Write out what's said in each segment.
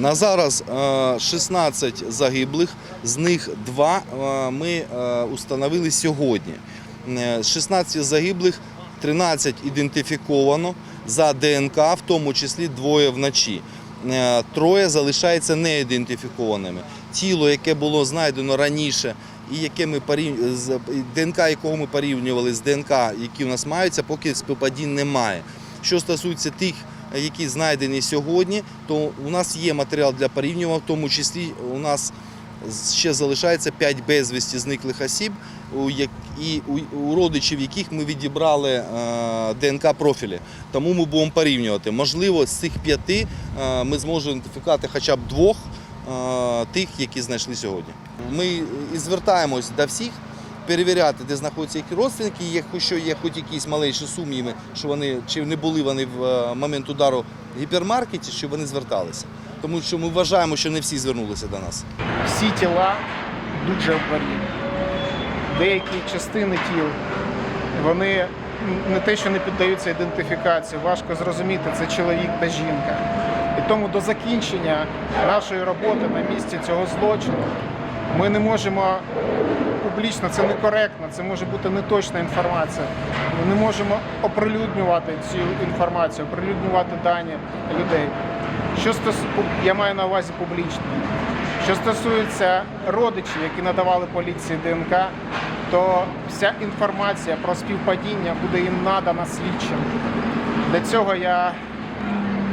На зараз е, 16 загиблих, з них 2 е, ми е, установили сьогодні. Е, З 16 загиблих 13 ідентифіковано за ДНК, в тому числі двоє вночі. Е, Троє залишаються неідентифікованими. Тіло, яке було знайдено раніше, і яке ми порів... з- ДНК, якого ми порівнювали з ДНК, які у нас маються, поки співпадінь немає. Що стосується тих, які знайдені сьогодні, то у нас є матеріал для порівнювання, в тому числі у нас ще залишається 5 безвісті зниклих осіб, і у, родичів яких ми відібрали е, ДНК профілі. Тому ми будемо порівнювати. Можливо, з цих п'яти е, ми зможемо ідентифікувати хоча б двох е, тих, які знайшли сьогодні. Ми і звертаємось до всіх. Перевіряти, де знаходяться їх родственники, якщо є хоч якісь малейші сумніви, що вони чи не були вони в е, момент удару в гіпермаркеті, що вони зверталися. Тому що ми вважаємо, що не всі звернулися до нас. всі тіла дуже обварені. Деякі частини тіл вони не те, що не піддаються ідентифікації, важко зрозуміти, це чоловік та жінка. І тому до закінчення нашої роботи на місці цього злочину ми не можемо публічно, це некоректно, це може бути неточна інформація. Ми не можемо оприлюднювати цю інформацію, оприлюднювати дані людей. Що стос... я маю на увазі публічно. Що стосується родичів, які надавали поліції ДНК, то вся інформація про співпадіння буде їм надана слідчим. Для цього я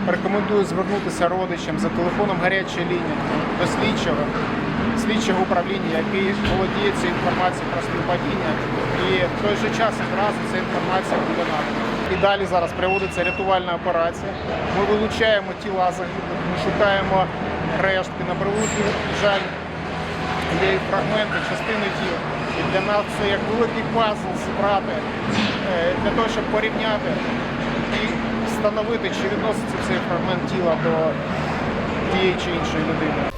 рекомендую звернутися родичам за телефоном гарячої лінії до слідчого, слідчого управління, який володіє цією інформацією про співпадіння, і в той же час одразу ця інформація буде надана. І далі зараз проводиться рятувальна операція. Ми вилучаємо тіла загиблих, ми шукаємо рештки на превеликий жаль. Є фрагменти, частини тіл. І для нас це як великий пазл зібрати е, для того, щоб порівняти і встановити, чи відноситься цей фрагмент тіла до тієї чи іншої людини.